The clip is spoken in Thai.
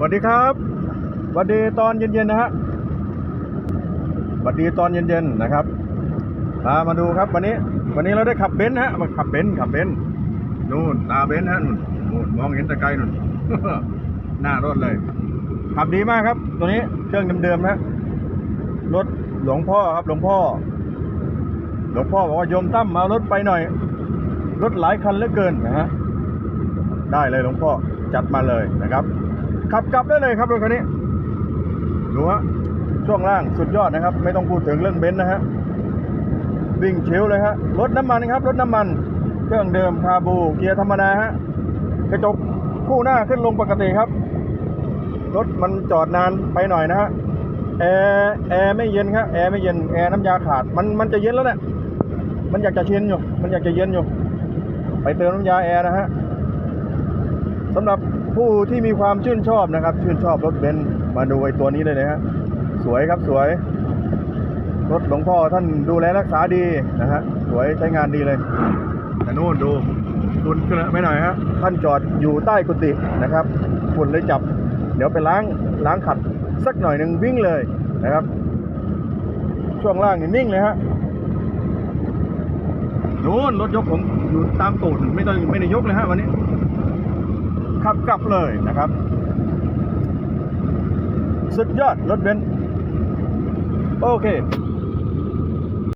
สวัสดีครับสวัสดีตอนเย็นๆนะฮะสวัสดีตอนเย็นๆนะครับพามาดูครับวันนี้ วันนี้เราได้ขับเบนซ์ฮะมาขับเบนซ์ขับเบนซ์นู่นตาเบนซ์ฮะนู่นนู่นมองเห็นแต่ไกลนู่นหน้ารถเลย ขับดีมากครับ ตัวนี้เครื่องเดิมๆนะรถหลวงพ่อครับหลวงพ่อ หลวงพ่อบอกว่าโยมตั้มมาเอารถไปหน่อย รถหลายคันเหลือเกินนะฮะได้เลยหลวงพ่อจัดมาเลยนะครับ ขับกลับได้เลยครับรถคันนี้ดูฮะช่วงล่างสุดยอดนะครับ ไม่ต้องพูดถึงเรื่องเบนซ์นะฮะวิ่งเชิวเลยฮะรถน้ำมันครับรถน้ำมัน เครื่องเดิมคาบูเกียร์ธรรมดาฮะกระจกคู่หน้าขึ้นลงปกติครับรถมันจอดนานไปหน่อยนะฮะแอร์แอร์ไม่เย็นครับแอร์ไม่เย็นแอร์น้ำยาขาดมันมันจะเย็นแล้วเนี่ยมันอยากจะเย็นอยู่ มันอยากจะเย็นอยู่ ไปเติมน้ำยาแอร์นะฮะ สำหรับผู้ที่มีความชื่นชอบนะครับ ชื่นชอบรถเบนซ์มาดูไอ้ตัวนี้เลยนะฮะสวยครับสวย รถหลวงพ่อท่านดูแลรักษาดีนะฮะสวยใช้งานดีเลยแต่นู่นดูฝุ่นเกลอะไปหน่อยฮะท่านจอดอยู่ใต้กุฏินะครับฝุ่นเลยจับ เดี๋ยวไปล้างล้างขัดสักหน่อยหนึ่งวิ่งเลยนะครับ ช่วงล่างนี่นิ่งเลยฮะนู่นรถยกผมอยู่ตามตูดไม่ต้องไม่ได้ยกเลยฮะวันนี้ ขับกลับเลยนะครับ สุดยอดรถเบนซ์โอเค